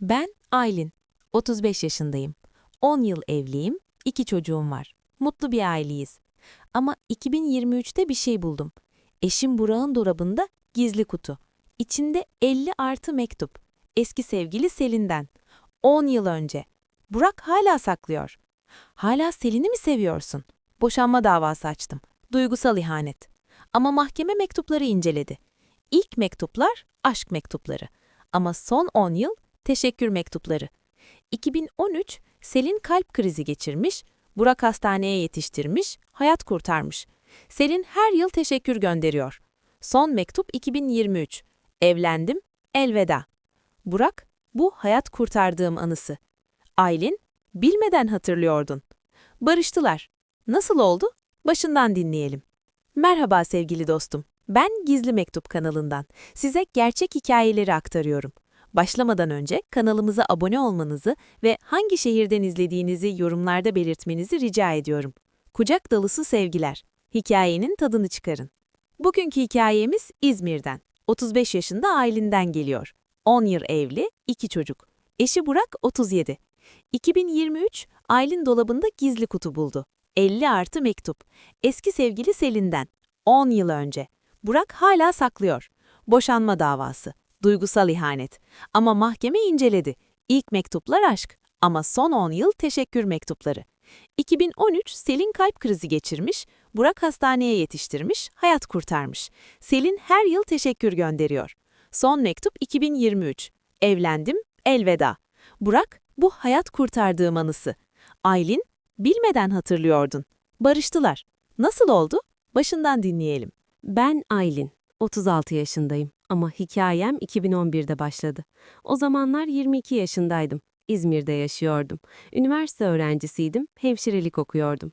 Ben Aylin, 35 yaşındayım. 10 yıl evliyim, 2 çocuğum var. Mutlu bir aileyiz. Ama 2023'te bir şey buldum. Eşim Burak'ın dolabında gizli kutu. İçinde 50 artı mektup. Eski sevgili Selin'den. 10 yıl önce. Burak hala saklıyor. Hala Selin'i mi seviyorsun? Boşanma davası açtım. Duygusal ihanet. Ama mahkeme mektupları inceledi. İlk mektuplar aşk mektupları. Ama son 10 yıl teşekkür mektupları. 2013 Selin kalp krizi geçirmiş, Burak hastaneye yetiştirmiş, hayat kurtarmış. Selin her yıl teşekkür gönderiyor. Son mektup 2023. Evlendim, elveda. Burak, bu hayat kurtardığım anısı. Aylin, bilmeden hatırlıyordun. Barıştılar. Nasıl oldu? Başından dinleyelim. Merhaba sevgili dostum. Ben Gizli Mektup kanalından. Size gerçek hikayeleri aktarıyorum. Başlamadan önce kanalımıza abone olmanızı ve hangi şehirden izlediğinizi yorumlarda belirtmenizi rica ediyorum. Kucak dolusu sevgiler. Hikayenin tadını çıkarın. Bugünkü hikayemiz İzmir'den. 35 yaşında Aylin'den geliyor. 10 yıl evli, 2 çocuk. Eşi Burak 37. 2023 Aylin dolabında gizli kutu buldu. 50 artı mektup. Eski sevgili Selin'den. 10 yıl önce. Burak hala saklıyor. Boşanma davası. Duygusal ihanet. Ama mahkeme inceledi. İlk mektuplar aşk. Ama son 10 yıl teşekkür mektupları. 2013 Selin kalp krizi geçirmiş, Burak hastaneye yetiştirmiş, hayat kurtarmış. Selin her yıl teşekkür gönderiyor. Son mektup 2023. Evlendim, elveda. Burak, bu hayat kurtardığım anısı. Aylin, bilmeden hatırlıyordun. Barıştılar. Nasıl oldu? Başından dinleyelim. Ben Aylin, 36 yaşındayım ama hikayem 2011'de başladı. O zamanlar 22 yaşındaydım. İzmir'de yaşıyordum. Üniversite öğrencisiydim, hemşirelik okuyordum.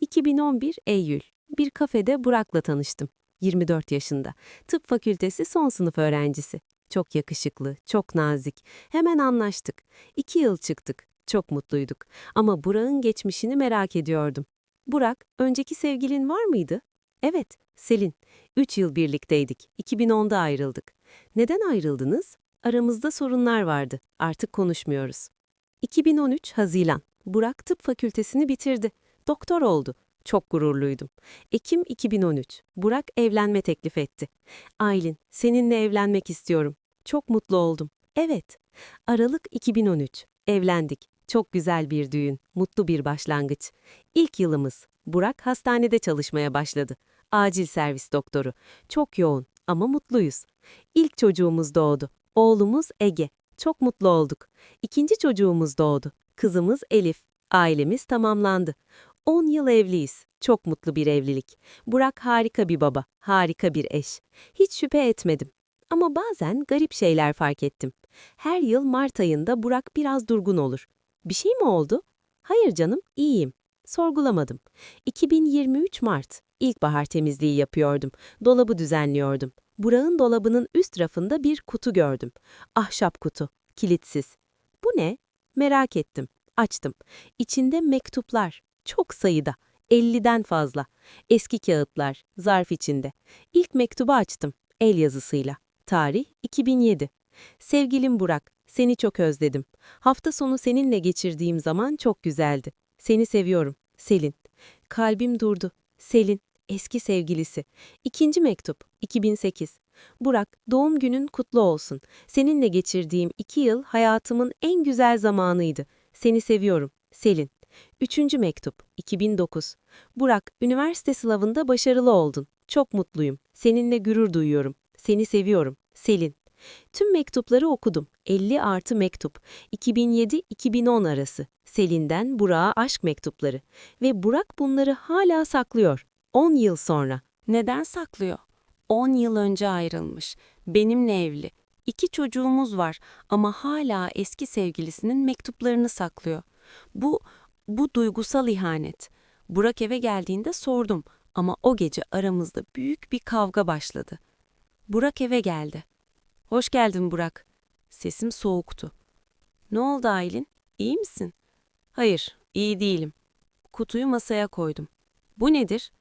2011 Eylül, bir kafede Burak'la tanıştım. 24 yaşında. Tıp fakültesi son sınıf öğrencisi. Çok yakışıklı, çok nazik. Hemen anlaştık. İki yıl çıktık. Çok mutluyduk. Ama Burak'ın geçmişini merak ediyordum. Burak, önceki sevgilin var mıydı? Evet, Selin. Üç yıl birlikteydik. 2010'da ayrıldık. Neden ayrıldınız? Aramızda sorunlar vardı. Artık konuşmuyoruz. 2013 Haziran. Burak tıp fakültesini bitirdi. Doktor oldu. Çok gururluydum. Ekim 2013. Burak evlenme teklif etti. Aylin, seninle evlenmek istiyorum. Çok mutlu oldum. Evet. Aralık 2013. Evlendik. Çok güzel bir düğün, mutlu bir başlangıç. İlk yılımız. Burak hastanede çalışmaya başladı. Acil servis doktoru. Çok yoğun ama mutluyuz. İlk çocuğumuz doğdu. Oğlumuz Ege. Çok mutlu olduk. İkinci çocuğumuz doğdu. Kızımız Elif. Ailemiz tamamlandı. 10 yıl evliyiz. Çok mutlu bir evlilik. Burak harika bir baba, harika bir eş. Hiç şüphe etmedim. Ama bazen garip şeyler fark ettim. Her yıl Mart ayında Burak biraz durgun olur. Bir şey mi oldu? Hayır canım, iyiyim. Sorgulamadım. 2023 Mart. İlkbahar temizliği yapıyordum. Dolabı düzenliyordum. Burak'ın dolabının üst rafında bir kutu gördüm. Ahşap kutu, kilitsiz. Bu ne? Merak ettim. Açtım. İçinde mektuplar. Çok sayıda. 50'den fazla. Eski kağıtlar, zarf içinde. İlk mektubu açtım. El yazısıyla. Tarih 2007. Sevgilim Burak, seni çok özledim. Hafta sonu seninle geçirdiğim zaman çok güzeldi. Seni seviyorum. Selin. Kalbim durdu. Selin, eski sevgilisi. İkinci mektup, 2008. Burak, doğum günün kutlu olsun. Seninle geçirdiğim iki yıl hayatımın en güzel zamanıydı. Seni seviyorum. Selin. Üçüncü mektup, 2009. Burak, üniversite sınavında başarılı oldun. Çok mutluyum. Seninle gurur duyuyorum. Seni seviyorum. Selin. Tüm mektupları okudum. 50 artı mektup. 2007-2010 arası. Selin'den Burak'a aşk mektupları. Ve Burak bunları hala saklıyor. 10 yıl sonra. Neden saklıyor? 10 yıl önce ayrılmış. Benimle evli. İki çocuğumuz var ama hala eski sevgilisinin mektuplarını saklıyor. Bu, bu duygusal ihanet. Burak eve geldiğinde sordum ama o gece aramızda büyük bir kavga başladı. Burak eve geldi. Hoş geldin Burak. Sesim soğuktu. Ne oldu Aylin? İyi misin? Hayır, iyi değilim. Kutuyu masaya koydum. Bu nedir?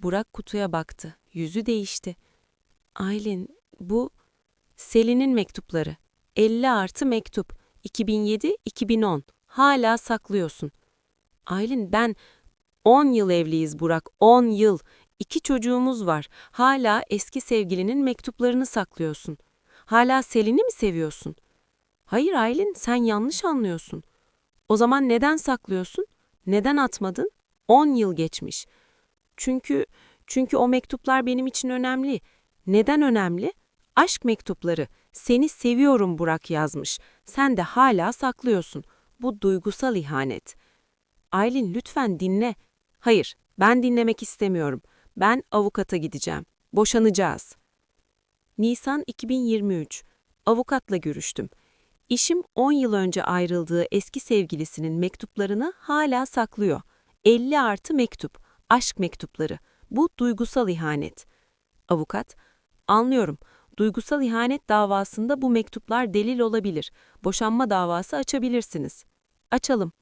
Burak kutuya baktı. Yüzü değişti. Aylin, bu Selin'in mektupları. 50 artı mektup. 2007-2010. Hala saklıyorsun. Aylin ben 10 yıl evliyiz Burak, 10 yıl. İki çocuğumuz var. Hala eski sevgilinin mektuplarını saklıyorsun. Hala Selin'i mi seviyorsun? Hayır Aylin, sen yanlış anlıyorsun. O zaman neden saklıyorsun? Neden atmadın? 10 yıl geçmiş. Çünkü çünkü o mektuplar benim için önemli. Neden önemli? Aşk mektupları. Seni seviyorum Burak yazmış. Sen de hala saklıyorsun. Bu duygusal ihanet. Aylin lütfen dinle. Hayır, ben dinlemek istemiyorum. Ben avukata gideceğim. Boşanacağız. Nisan 2023. Avukatla görüştüm. İşim 10 yıl önce ayrıldığı eski sevgilisinin mektuplarını hala saklıyor. 50 artı mektup, aşk mektupları. Bu duygusal ihanet. Avukat, anlıyorum. Duygusal ihanet davasında bu mektuplar delil olabilir. Boşanma davası açabilirsiniz. Açalım.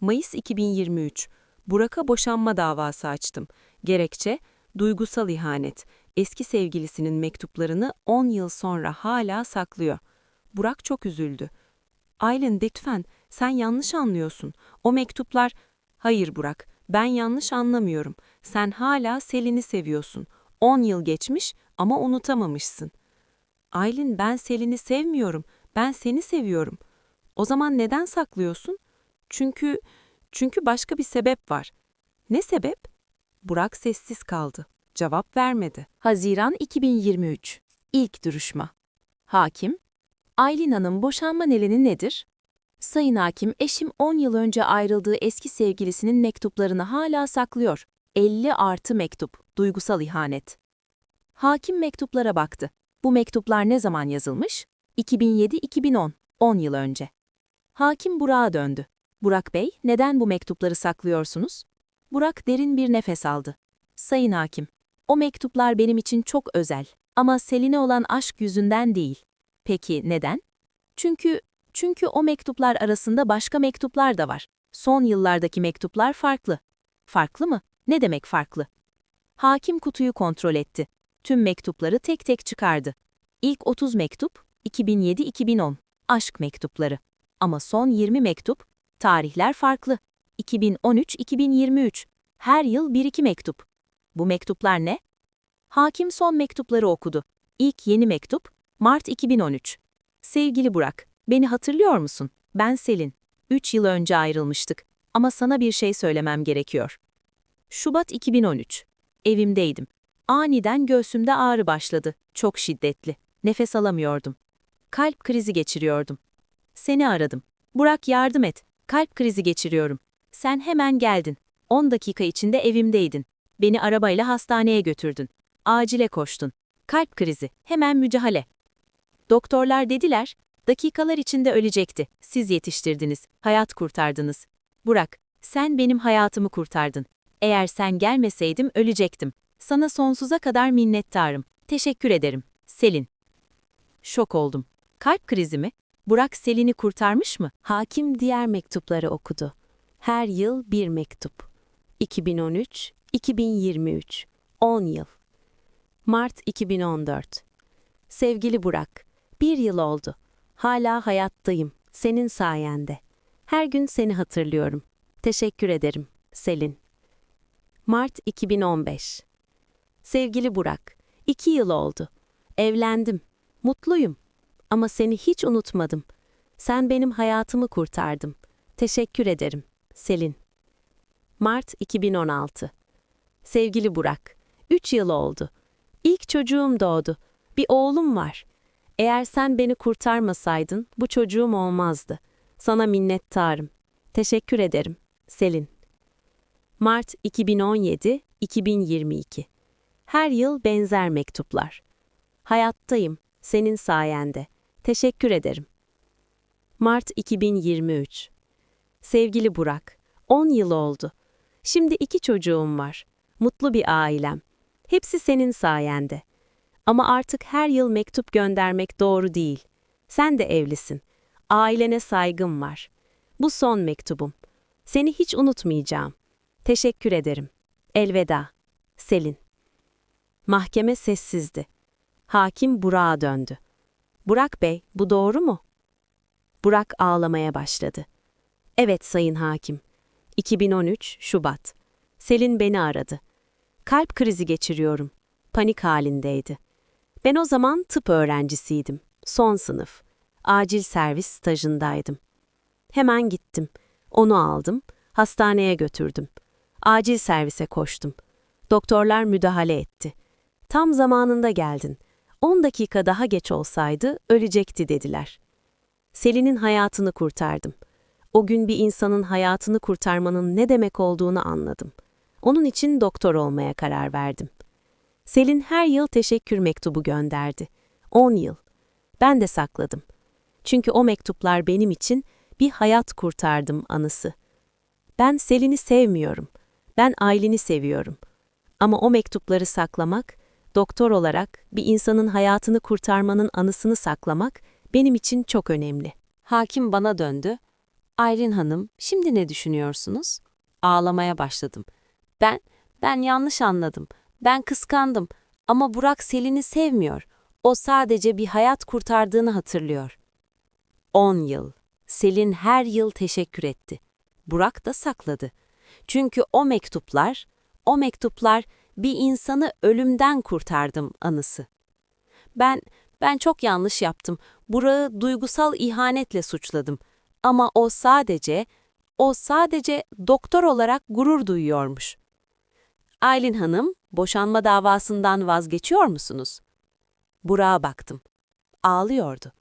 Mayıs 2023. Burak'a boşanma davası açtım. Gerekçe, duygusal ihanet. Eski sevgilisinin mektuplarını 10 yıl sonra hala saklıyor. Burak çok üzüldü. Aylin lütfen, sen yanlış anlıyorsun. O mektuplar... Hayır Burak, ben yanlış anlamıyorum. Sen hala Selin'i seviyorsun. 10 yıl geçmiş ama unutamamışsın. Aylin ben Selin'i sevmiyorum. Ben seni seviyorum. O zaman neden saklıyorsun? Çünkü çünkü başka bir sebep var. Ne sebep? Burak sessiz kaldı. Cevap vermedi. Haziran 2023. İlk duruşma. Hakim, Aylin Hanım boşanma nedeni nedir? Sayın Hakim, eşim 10 yıl önce ayrıldığı eski sevgilisinin mektuplarını hala saklıyor. 50 artı mektup, duygusal ihanet. Hakim mektuplara baktı. Bu mektuplar ne zaman yazılmış? 2007-2010, 10 yıl önce. Hakim Burak'a döndü. Burak Bey, neden bu mektupları saklıyorsunuz? Burak derin bir nefes aldı. Sayın Hakim, o mektuplar benim için çok özel ama Selin'e olan aşk yüzünden değil. Peki neden? Çünkü çünkü o mektuplar arasında başka mektuplar da var. Son yıllardaki mektuplar farklı. Farklı mı? Ne demek farklı? Hakim kutuyu kontrol etti. Tüm mektupları tek tek çıkardı. İlk 30 mektup 2007-2010 aşk mektupları. Ama son 20 mektup tarihler farklı. 2013-2023 her yıl 1-2 mektup. Bu mektuplar ne? Hakim son mektupları okudu. İlk yeni mektup Mart 2013. Sevgili Burak, beni hatırlıyor musun? Ben Selin. 3 yıl önce ayrılmıştık ama sana bir şey söylemem gerekiyor. Şubat 2013. Evimdeydim. Aniden göğsümde ağrı başladı. Çok şiddetli. Nefes alamıyordum. Kalp krizi geçiriyordum. Seni aradım. Burak yardım et. Kalp krizi geçiriyorum. Sen hemen geldin. 10 dakika içinde evimdeydin. Beni arabayla hastaneye götürdün. Acile koştun. Kalp krizi. Hemen müdahale. Doktorlar dediler, dakikalar içinde ölecekti. Siz yetiştirdiniz, hayat kurtardınız. Burak, sen benim hayatımı kurtardın. Eğer sen gelmeseydim ölecektim. Sana sonsuza kadar minnettarım. Teşekkür ederim. Selin. Şok oldum. Kalp krizi mi? Burak Selin'i kurtarmış mı? Hakim diğer mektupları okudu. Her yıl bir mektup. 2013, 2023, 10 yıl. Mart 2014. Sevgili Burak, bir yıl oldu. Hala hayattayım. Senin sayende. Her gün seni hatırlıyorum. Teşekkür ederim. Selin. Mart 2015. Sevgili Burak, iki yıl oldu. Evlendim. Mutluyum. Ama seni hiç unutmadım. Sen benim hayatımı kurtardın. Teşekkür ederim. Selin. Mart 2016. Sevgili Burak, üç yıl oldu. İlk çocuğum doğdu. Bir oğlum var. Eğer sen beni kurtarmasaydın bu çocuğum olmazdı. Sana minnettarım. Teşekkür ederim. Selin. Mart 2017-2022. Her yıl benzer mektuplar. Hayattayım. Senin sayende. Teşekkür ederim. Mart 2023. Sevgili Burak, 10 yıl oldu. Şimdi iki çocuğum var. Mutlu bir ailem. Hepsi senin sayende. Ama artık her yıl mektup göndermek doğru değil. Sen de evlisin. Ailene saygım var. Bu son mektubum. Seni hiç unutmayacağım. Teşekkür ederim. Elveda. Selin. Mahkeme sessizdi. Hakim Burak'a döndü. Burak Bey, bu doğru mu? Burak ağlamaya başladı. Evet sayın hakim. 2013 Şubat. Selin beni aradı. Kalp krizi geçiriyorum. Panik halindeydi. Ben o zaman tıp öğrencisiydim. Son sınıf. Acil servis stajındaydım. Hemen gittim. Onu aldım. Hastaneye götürdüm. Acil servise koştum. Doktorlar müdahale etti. Tam zamanında geldin. 10 dakika daha geç olsaydı ölecekti dediler. Selin'in hayatını kurtardım. O gün bir insanın hayatını kurtarmanın ne demek olduğunu anladım. Onun için doktor olmaya karar verdim. Selin her yıl teşekkür mektubu gönderdi. 10 yıl. Ben de sakladım. Çünkü o mektuplar benim için bir hayat kurtardım anısı. Ben Selin'i sevmiyorum. Ben Aylin'i seviyorum. Ama o mektupları saklamak, doktor olarak bir insanın hayatını kurtarmanın anısını saklamak benim için çok önemli. Hakim bana döndü. Aylin Hanım, şimdi ne düşünüyorsunuz? Ağlamaya başladım. Ben, ben yanlış anladım. Ben kıskandım. Ama Burak Selin'i sevmiyor. O sadece bir hayat kurtardığını hatırlıyor. 10 yıl. Selin her yıl teşekkür etti. Burak da sakladı. Çünkü o mektuplar, o mektuplar bir insanı ölümden kurtardım anısı. Ben, ben çok yanlış yaptım. Burak'ı duygusal ihanetle suçladım. Ama o sadece, o sadece doktor olarak gurur duyuyormuş. Aylin Hanım, boşanma davasından vazgeçiyor musunuz? Burak'a baktım. Ağlıyordu.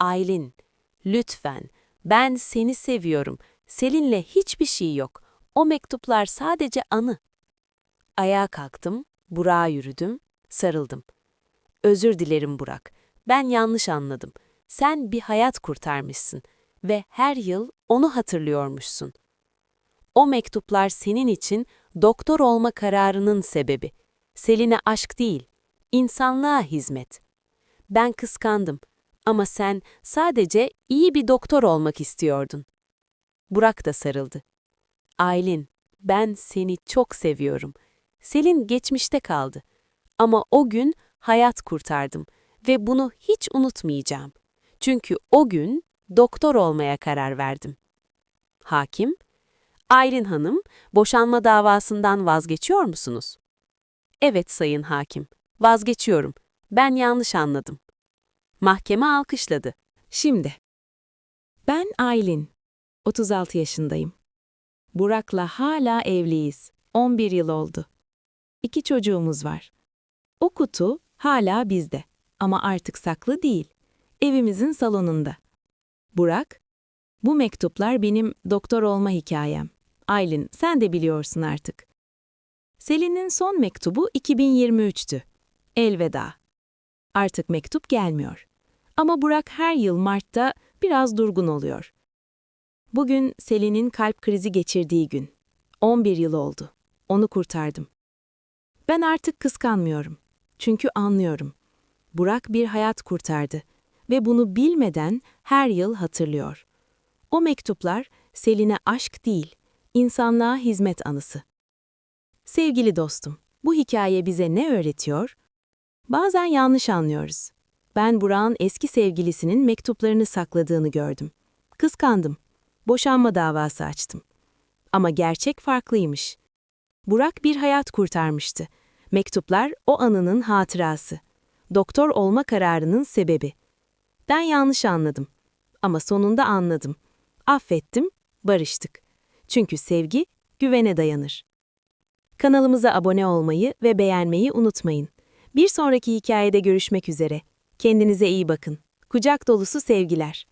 Aylin, lütfen, ben seni seviyorum. Selin'le hiçbir şey yok. O mektuplar sadece anı. Ayağa kalktım, Burak'a yürüdüm, sarıldım. Özür dilerim Burak. Ben yanlış anladım. Sen bir hayat kurtarmışsın ve her yıl onu hatırlıyormuşsun. O mektuplar senin için doktor olma kararının sebebi. Selin'e aşk değil, insanlığa hizmet. Ben kıskandım ama sen sadece iyi bir doktor olmak istiyordun. Burak da sarıldı. Aylin, ben seni çok seviyorum. Selin geçmişte kaldı. Ama o gün hayat kurtardım ve bunu hiç unutmayacağım. Çünkü o gün doktor olmaya karar verdim. Hakim, Aylin Hanım, boşanma davasından vazgeçiyor musunuz? Evet sayın hakim, vazgeçiyorum. Ben yanlış anladım. Mahkeme alkışladı. Şimdi. Ben Aylin. 36 yaşındayım. Burak'la hala evliyiz. 11 yıl oldu. İki çocuğumuz var. O kutu hala bizde ama artık saklı değil. Evimizin salonunda. Burak, bu mektuplar benim doktor olma hikayem. Aylin, sen de biliyorsun artık. Selin'in son mektubu 2023'tü. Elveda. Artık mektup gelmiyor. Ama Burak her yıl Mart'ta biraz durgun oluyor. Bugün Selin'in kalp krizi geçirdiği gün. 11 yıl oldu. Onu kurtardım. Ben artık kıskanmıyorum. Çünkü anlıyorum. Burak bir hayat kurtardı ve bunu bilmeden her yıl hatırlıyor. O mektuplar Selin'e aşk değil, insanlığa hizmet anısı. Sevgili dostum, bu hikaye bize ne öğretiyor? Bazen yanlış anlıyoruz. Ben Burak'ın eski sevgilisinin mektuplarını sakladığını gördüm. Kıskandım. Boşanma davası açtım. Ama gerçek farklıymış. Burak bir hayat kurtarmıştı. Mektuplar o anının hatırası. Doktor olma kararının sebebi. Ben yanlış anladım. Ama sonunda anladım. Affettim, barıştık. Çünkü sevgi güvene dayanır. Kanalımıza abone olmayı ve beğenmeyi unutmayın. Bir sonraki hikayede görüşmek üzere. Kendinize iyi bakın. Kucak dolusu sevgiler.